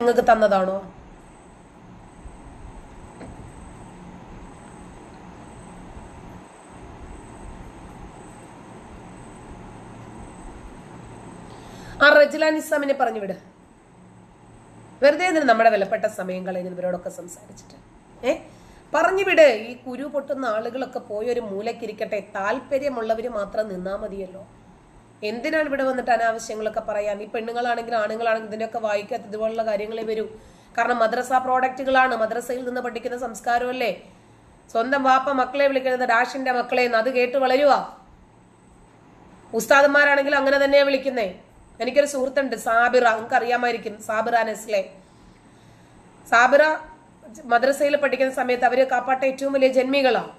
നിങ്ങൾക്ക് തന്നതാണോ? ആ റജില പറഞ്ഞു വിട്. വെറുതെ നമ്മുടെ വിലപ്പെട്ട സമയം കളയുന്നു ഇവരോടൊക്കെ സംസാരിച്ചിട്ട്? ഏ? പറഞ്ഞു വിട്. ഈ കുരു പൊട്ടുന്ന ആളുകളൊക്കെ പോയി ഒരു മൂലക്കിരിക്കട്ടെ താല്പര്യമുള്ളവർ മാത്രം നിന്നാ മതിയല്ലോ. എന്തിനാണ് ഇവിടെ വന്നിട്ട് അനാവശ്യങ്ങളൊക്കെ പറയാൻ ഈ പെണ്ണുങ്ങളാണെങ്കിലും ആണുങ്ങളാണെങ്കിലും ഇതിനൊക്കെ വായിക്കാത്ത ഇതുപോലുള്ള കാര്യങ്ങളെ വരൂ. കാരണം മദ്രസ പ്രോഡക്റ്റുകളാണ് മദ്രസയിൽ നിന്ന് പഠിക്കുന്ന സംസ്കാരമല്ലേ? സ്വന്തം വാപ്പ മക്കളെ വിളിക്കുന്നത് ഡാഷിന്റെ മക്കളെ എന്ന് അത് കേട്ട് വളരുക ഉസ്താദന്മാരാണെങ്കിലും അങ്ങനെ തന്നെയാ വിളിക്കുന്നേ. എനിക്കൊരു സുഹൃത്തുണ്ട് സാബിറ. നിങ്ങൾക്ക് അറിയാമായിരിക്കും സാബിറ നെസ്ലെ. സാബിറ മദ്രസയിൽ പഠിക്കുന്ന സമയത്ത് അവർ കാപ്പാട്ട ഏറ്റവും വലിയ ജന്മികളാണ്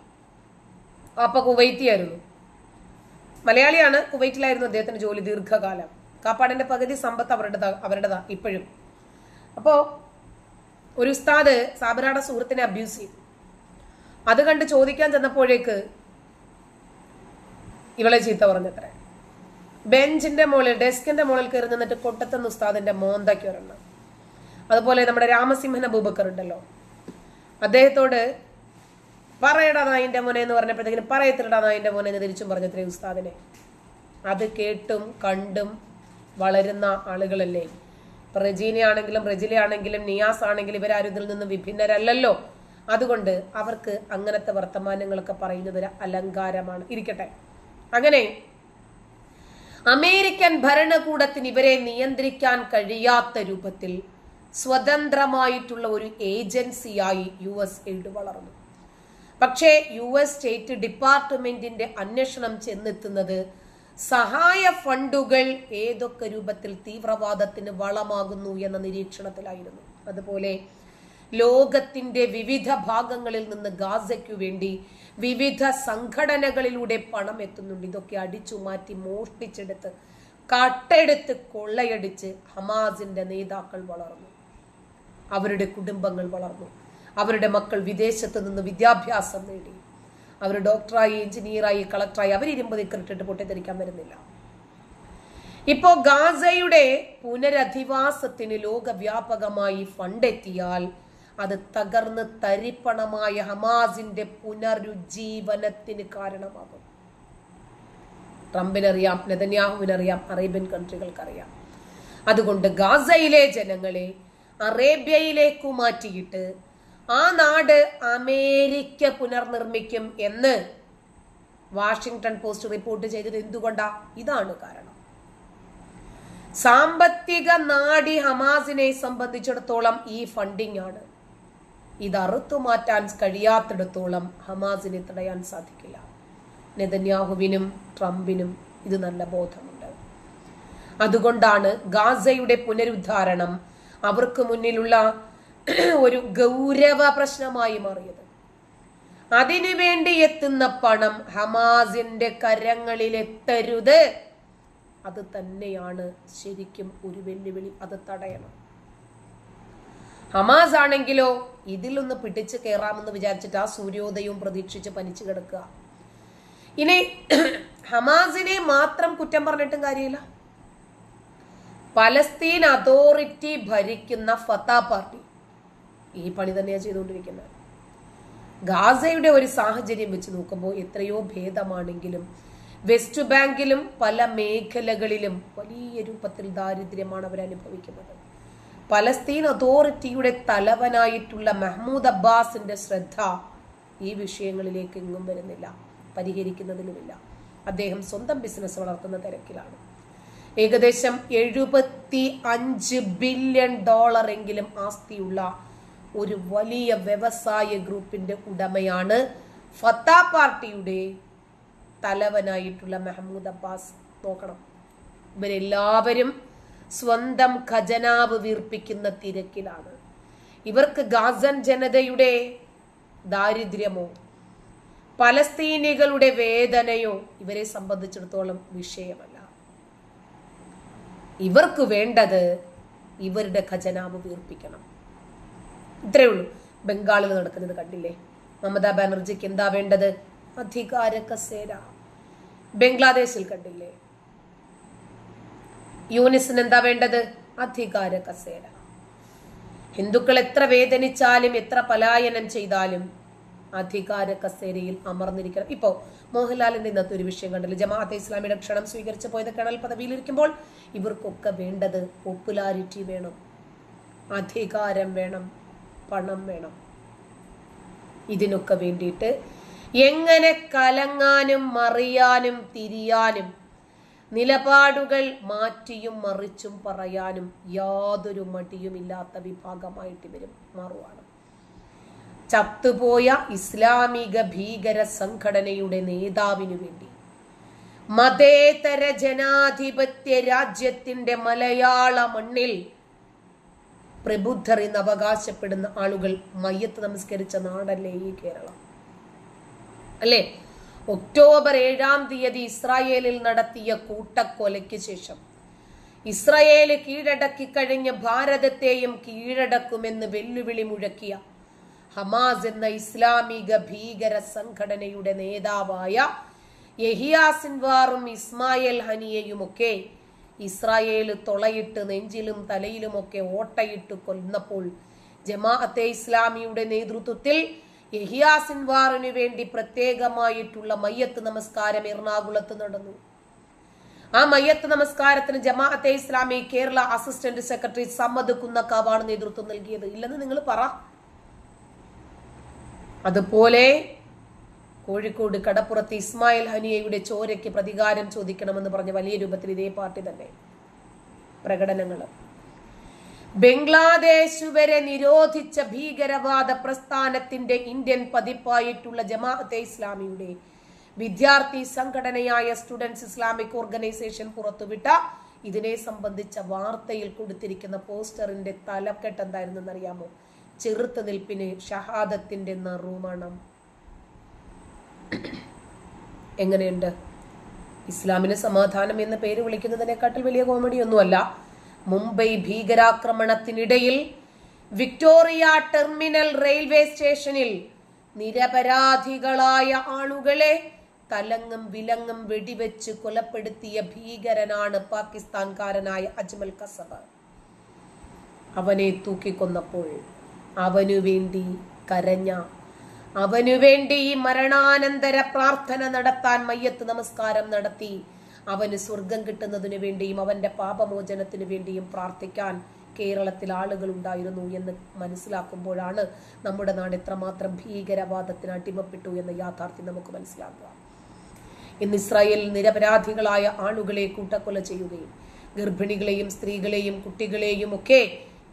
അപ്പൊ കുവൈത്തിയായിരുന്നു. മലയാളിയാണ് കുവൈറ്റിലായിരുന്നു അദ്ദേഹത്തിന് ജോലി ദീർഘകാലം. കാപ്പാടിന്റെ പകുതി സമ്പത്ത് അവരുടെ അവരുടേതാ ഇപ്പോഴും. അപ്പോൾ ഒരു ഉസ്താദ് സാബിറാടെ സുഹൃത്തിനെ അബ്യൂസ് ചെയ്തു. അത് കണ്ട് ചോദിക്കാൻ ചെന്നപ്പോഴേക്ക് ഇവളെ ചീത്ത പറഞ്ഞത്ര. ബെഞ്ചിന്റെ മുകളിൽ ഡെസ്കിന്റെ മുകളിൽ കയറി നിന്നിട്ട് കൊട്ടത്തുന്ന ഉസ്താദിന്റെ മോന്തയ്ക്ക് ഒരെണ്ണം. അതുപോലെ നമ്മുടെ രാമസിംഹൻ അബൂബക്കർ ഉണ്ടല്ലോ അദ്ദേഹത്തോട് പറയടാ എന്റെ മോനെ എന്ന് പറഞ്ഞപ്പോഴത്തേക്കും പറയത്തില്ലടാ നായിന്റെ മോനെ എന്ന് തിരിച്ചും പറഞ്ഞത്രേ ഉസ്താദിനെ. അത് കേട്ടും കണ്ടും വളരുന്ന ആളുകളല്ലേ. റജീനയാണെങ്കിലും റജീന ആണെങ്കിലും റജില ആണെങ്കിലും നിയാസ് ആണെങ്കിലും ഇവരാരും ഇതിൽ നിന്ന് വിഭിന്നരല്ലല്ലോ. അതുകൊണ്ട് അവർക്ക് അങ്ങനത്തെ വർത്തമാനങ്ങളൊക്കെ പറയുന്നത് ഒരു അലങ്കാരമാണ്. ഇരിക്കട്ടെ. അങ്ങനെ അമേരിക്കൻ ഭരണകൂടത്തിന് ഇവരെ നിയന്ത്രിക്കാൻ കഴിയാത്ത രൂപത്തിൽ സ്വതന്ത്രമായിട്ടുള്ള ഒരു ഏജൻസിയായി യു എസ് എയ്ഡ് വളർന്നു. പക്ഷേ യു എസ് സ്റ്റേറ്റ് ഡിപ്പാർട്ട്മെന്റിന്റെ അന്വേഷണം ചെന്നെത്തുന്നത് സഹായ ഫണ്ടുകൾ ഏതൊക്കെ രൂപത്തിൽ തീവ്രവാദത്തിന് വളമാകുന്നു എന്ന നിരീക്ഷണത്തിലായിരുന്നു. അതുപോലെ ലോകത്തിന്റെ വിവിധ ഭാഗങ്ങളിൽ നിന്ന് ഗാസയ്ക്കു വേണ്ടി വിവിധ സംഘടനകളിലൂടെ പണം എത്തുന്നുണ്ട്. ഇതൊക്കെ അടിച്ചു മാറ്റി മോഷ്ടിച്ചെടുത്ത് കട്ടെടുത്ത് കൊള്ളയടിച്ച് ഹമാസിന്റെ നേതാക്കൾ വളർന്നു. അവരുടെ കുടുംബങ്ങൾ വളർന്നു. അവരുടെ മക്കൾ വിദേശത്ത് നിന്ന് വിദ്യാഭ്യാസം നേടി. അവർ ഡോക്ടറായി എഞ്ചിനീയറായി കളക്ടറായി. അവർ ഇരുമ്പ് നിക്കറിട്ടിട്ട് പൊട്ടിത്തെറിക്കാൻ വരുന്നില്ല. ഇപ്പോ ഗാസയുടെ പുനരധിവാസത്തിന് ലോകവ്യാപകമായി ഫണ്ടെത്തിയാൽ അത് തകർന്ന് തരിപ്പണമായ ഹമാസിന്റെ പുനരുജ്ജീവനത്തിന് കാരണമാകും. ട്രംപിനറിയാം നെതന്യാഹുവിനറിയാം അറേബ്യൻ കൺട്രികൾക്കറിയാം. അതുകൊണ്ട് ഗാസയിലെ ജനങ്ങളെ അറേബ്യയിലേക്ക് മാറ്റിയിട്ട് ആ നാട് അമേരിക്ക പുനർനിർമ്മിക്കും എന്ന് വാഷിങ്ടൺ പോസ്റ്റ് റിപ്പോർട്ട് ചെയ്തത് എന്തുകൊണ്ടാ? ഇതാണ് കാരണം. സാമ്പത്തിക നാടി ഹമാസിനെ സംബന്ധിച്ചിടത്തോളം ഈ ഫണ്ടിംഗ് ആണ് ഇത് അറുത്തു മാറ്റാൻ കഴിയാത്തിടത്തോളം ഹമാസിനെ തടയാൻ സാധിക്കില്ല. നെതന്യാഹുവിനും ട്രംപിനും ഇത് നല്ല ബോധമുണ്ട്. അതുകൊണ്ടാണ് ഗാസയുടെ പുനരുദ്ധാരണം അവർക്ക് മുന്നിലുള്ള ഒരു ഗൗരവ പ്രശ്നമായി മാറിയത്. അതിനുവേണ്ടി എത്തുന്ന പണം ഹമാസിന്റെ കരങ്ങളിൽ എത്തരുത്. അത് തന്നെയാണ് ശരിക്കും ഒരു വെല്ലുവിളി. അത് തടയണം. ഹമാസ് ആണെങ്കിലോ ഇതിലൊന്ന് പിടിച്ചു കയറാമെന്ന് വിചാരിച്ചിട്ട് ആ സൂര്യോദയവും പ്രതീക്ഷിച്ച് പനിച്ചു കിടക്കുക. ഇനി ഹമാസിനെ മാത്രം കുറ്റം പറഞ്ഞിട്ടും കാര്യമില്ല. പലസ്തീൻ അതോറിറ്റി ഭരിക്കുന്ന ഫത്താ പാർട്ടി ഈ പണി തന്നെയാണ് ചെയ്തുകൊണ്ടിരിക്കുന്നത്. ഗാസയുടെ ഒരു സാഹചര്യം വെച്ച് നോക്കുമ്പോൾ എത്രയോ ഭേദമാണെങ്കിലും വെസ്റ്റ് ബാങ്കിലും പല മേഖലകളിലും വലിയ രൂപത്തിൽ ദാരിദ്ര്യമാണ് അവർ അനുഭവിക്കുന്നത്. പലസ്തീൻ അതോറിറ്റിയുടെ തലവനായിട്ടുള്ള മെഹ്മൂദ് അബ്ബാസിന്റെ ശ്രദ്ധ ഈ വിഷയങ്ങളിലേക്ക് എങ്ങും വരുന്നില്ല പരിഹരിക്കുന്നതിലുമില്ല. അദ്ദേഹം സ്വന്തം ബിസിനസ് വളർത്തുന്ന തിരക്കിലാണ്. ഏകദേശം എഴുപത്തി അഞ്ച് ബില്യൺ ഡോളർ എങ്കിലും ആസ്തിയുള്ള ഒരു വലിയ വ്യവസായ ഗ്രൂപ്പിന്റെ ഉടമയാണ് ഫത്ത പാർട്ടിയുടെ തലവനായിട്ടുള്ള മെഹമ്മൂദ് അബ്ബാസ്. നോക്കണം. ഇവരെല്ലാവരും സ്വന്തം ഖജനാവ് വീർപ്പിക്കുന്ന തിരക്കിലാണ്. ഇവർക്ക് ഗാസൻ ജനതയുടെ ദാരിദ്ര്യമോ പലസ്തീനികളുടെ വേദനയോ ഇവരെ സംബന്ധിച്ചിടത്തോളം വിഷയമല്ല. ഇവർക്ക് വേണ്ടത് ഇവരുടെ ഖജനാവ് വീർപ്പിക്കണം. ഇത്രയേ ഉള്ളൂ. ബംഗാളിൽ നടക്കുന്നത് കണ്ടില്ലേ? മമതാ ബാനർജിക്ക് എന്താ വേണ്ടത്? അധികാര കസേര. ബംഗ്ലാദേശിൽ കണ്ടില്ലേ? യൂനിസിന് എന്താ വേണ്ടത്? അധികാര കസേര. ഹിന്ദുക്കൾ എത്ര വേദനിച്ചാലും എത്ര പലായനം ചെയ്താലും അധികാര കസേരയിൽ അമർന്നിരിക്കണം. ഇപ്പോ മോഹൻലാലിന്റെ ഇന്നത്തെ ഒരു വിഷയം കണ്ടല്ലോ. ജമാഅത്തെ ഇസ്ലാമിയുടെ ക്ഷണം സ്വീകരിച്ചു പോയത് കേണൽ പദവിയിലിരിക്കുമ്പോൾ ഇവർക്കൊക്കെ വേണ്ടത് പോപ്പുലാരിറ്റി വേണം. അധികാരം വേണം. പണം വേണം. ഇതിനൊക്കെ വേണ്ടിയിട്ട് എങ്ങനെ കലങ്ങാനും മറിയാനും തിരിയാനും നിലപാടുകൾ മാറ്റിയും മറിച്ചും പറയാനും യാതൊരു മടിയുമില്ലാത്ത വിഭാഗമായിട്ട് ഇവരും മാറുവാണ്. ചത്തുപോയ ഇസ്ലാമിക ഭീകര സംഘടനയുടെ നേതാവിനു വേണ്ടി മതേതര ജനാധിപത്യ രാജ്യത്തിന്റെ മലയാള മണ്ണിൽ പ്രബുദ്ധർ എന്ന് അവകാശപ്പെടുന്ന ആളുകൾ മയ്യത്ത് നമസ്കരിച്ച നാടല്ലേ ഈ കേരളം? അല്ലേ? ഒക്ടോബർ ഏഴാം തീയതി ഇസ്രായേലിൽ നടത്തിയ കൂട്ടക്കൊലയ്ക്ക് ശേഷം. ഇസ്രായേൽ കീഴടക്കി കഴിഞ്ഞ ഭാരതത്തെയും കീഴടക്കുമെന്ന് വെല്ലുവിളി മുഴക്കിയ ഹമാസ് എന്ന ഇസ്ലാമിക ഭീകര സംഘടനയുടെ നേതാവായ യഹിയാ സിൻവാറും ഇസ്മായിൽ ഹനിയയുമൊക്കെ ഇസ്രായേൽ തൊളയിട്ട് നെഞ്ചിലും തലയിലുമൊക്കെ ഓട്ടയിട്ട് കൊന്നപ്പോൾ ജമാഅത്തെ ഇസ്ലാമിയുടെ നേതൃത്വത്തിൽ യഹിയാ സിൻവാറിനു വേണ്ടി പ്രത്യേകമായിട്ടുള്ള മയ്യത്ത് നമസ്കാരം എറണാകുളത്ത് നടന്നു. ആ മയ്യത്ത് നമസ്കാരത്തിന് ജമാഅത്തെ ഇസ്ലാമി കേരള അസിസ്റ്റന്റ് സെക്രട്ടറി സമ്മദ് കുന്നക്കാവാണ് നേതൃത്വം നൽകിയത്. ഇല്ലെന്ന് നിങ്ങൾ പറ. അതുപോലെ കോഴിക്കോട് കടപ്പുറത്ത് ഇസ്മായിൽ ഹനിയയുടെ ചോരയ്ക്ക് പ്രതികാരം ചോദിക്കണമെന്ന് പറഞ്ഞ വലിയ രൂപത്തിൽ ഇതേ പാർട്ടി തന്നെ. പ്രകടനങ്ങൾ ബംഗ്ലാദേശ് വരെ നിരോധിച്ച ഭീകരവാദ പ്രസ്ഥാനത്തിന്റെ ഇന്ത്യൻ പതിപ്പായിട്ടുള്ള ജമാഅത്തെ ഇസ്ലാമിയുടെ വിദ്യാർത്ഥി സംഘടനയായ സ്റ്റുഡൻസ് ഇസ്ലാമിക് ഓർഗനൈസേഷൻ പുറത്തുവിട്ട ഇതിനെ സംബന്ധിച്ച വാർത്തയിൽ കൊടുത്തിരിക്കുന്ന പോസ്റ്ററിന്റെ തലക്കെട്ട് എന്തായിരുന്നു അറിയാമോ ചെറുത്ത് നിൽപ്പിന് ഷഹാദത്തിന്റെ നറുമണം. എങ്ങനെയുണ്ട്? ഇസ്ലാമിന് സമാധാനം എന്ന പേര് വിളിക്കുന്നതിനെക്കാട്ടിൽ വലിയ കോമഡി ഒന്നുമല്ല മുംബൈ ഭീകരാക്രമണത്തിനിടയിൽ വിക്ടോറിയ ടെർമിനൽ റെയിൽവേ സ്റ്റേഷനിൽ നിരപരാധികളായ ആളുകളെ തലങ്ങും വിലങ്ങും വെടിവെച്ച് കൊലപ്പെടുത്തിയ ഭീകരനാണ് പാകിസ്ഥാൻകാരനായ അജ്മൽ കസബ്. അവനെ തൂക്കിക്കൊന്നപ്പോൾ അവനു വേണ്ടി കരഞ്ഞ അവനു വേണ്ടി ഈ മരണാനന്തര പ്രാർത്ഥന നടത്താൻ മയ്യത്ത് നമസ്കാരം നടത്തി. അവന് സ്വർഗം കിട്ടുന്നതിനു വേണ്ടിയും അവന്റെ പാപമോചനത്തിനു വേണ്ടിയും പ്രാർത്ഥിക്കാൻ കേരളത്തിൽ ആളുകൾ ഉണ്ടായിരുന്നു എന്ന് മനസ്സിലാക്കുമ്പോഴാണ് നമ്മുടെ നാട് എത്രമാത്രം ഭീകരവാദത്തിന് അടിമപ്പെട്ടു എന്ന യാഥാർത്ഥ്യം നമുക്ക് മനസ്സിലാക്കുക ഇന്ന് ഇസ്രായേലിൽ നിരപരാധികളായ ആളുകളെ കൂട്ടക്കൊല ചെയ്യുകയും ഗർഭിണികളെയും സ്ത്രീകളെയും കുട്ടികളെയും ഒക്കെ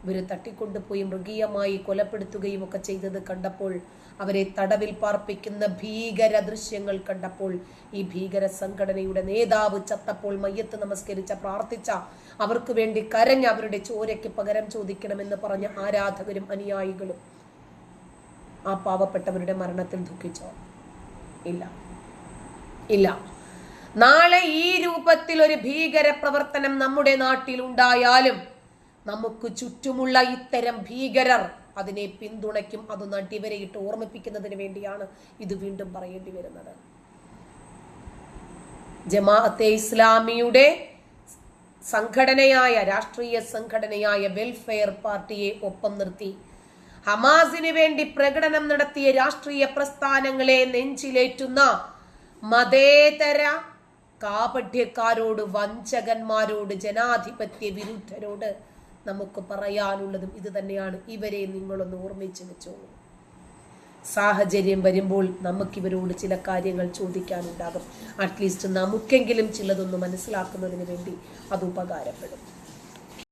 ഇവർ തട്ടിക്കൊണ്ടുപോയി മൃഗീയമായി കൊലപ്പെടുത്തുകയും ഒക്കെ ചെയ്തത് കണ്ടപ്പോൾ അവരെ തടവിൽ പാർപ്പിക്കുന്ന ഭീകര ദൃശ്യങ്ങൾ കണ്ടപ്പോൾ ഈ ഭീകര സംഘടനയുടെ നേതാവ് ചത്തപ്പോൾ മയ്യത്ത് നമസ്കരിച്ച പ്രാർത്ഥിച്ച അവർക്ക് വേണ്ടി കരഞ്ഞ അവരുടെ ചോരയ്ക്ക് പകരം ചോദിക്കണമെന്ന് പറഞ്ഞ ആരാധകരും അനുയായികളും ആ പാവപ്പെട്ടവരുടെ മരണത്തിൽ ദുഃഖിച്ചോ? ഇല്ല. ഇല്ല. നാളെ ഈ രൂപത്തിൽ ഒരു ഭീകര പ്രവർത്തനം നമ്മുടെ നാട്ടിൽ ഉണ്ടായാലും നമുക്ക് ചുറ്റുമുള്ള ഇത്തരം ഭീകരർ അതിനെ പിന്തുണയ്ക്കും അത് നടിവരയിട്ട് ഓർമ്മിപ്പിക്കുന്നതിന് വേണ്ടിയാണ് ഇത് വീണ്ടും പറയേണ്ടി വരുന്നത്. ജമാഅത്തെ ഇസ്ലാമിയുടെ സംഘടനയായ രാഷ്ട്രീയ സംഘടനയായ വെൽഫെയർ പാർട്ടിയെ ഒപ്പം നിർത്തി. ഹമാസിന് വേണ്ടി പ്രകടനം നടത്തിയ രാഷ്ട്രീയ പ്രസ്ഥാനങ്ങളെ നെഞ്ചിലേറ്റുന്ന മതേതര കാപഠ്യക്കാരോട് വഞ്ചകന്മാരോട് ജനാധിപത്യ വിരുദ്ധരോട് നമുക്ക് പറയാനുള്ളതും ഇത് തന്നെയാണ്. ഇവരെ നിങ്ങളൊന്ന് ഓർമ്മിച്ച് വെച്ചോളൂ സാഹചര്യം വരുമ്പോൾ നമുക്കിവരോട് ചില കാര്യങ്ങൾ ചോദിക്കാനുണ്ടാകും. അറ്റ്ലീസ്റ്റ് നമുക്കെങ്കിലും ചിലതൊന്ന് മനസ്സിലാക്കുന്നതിന് വേണ്ടി അത് ഉപകാരപ്പെടും.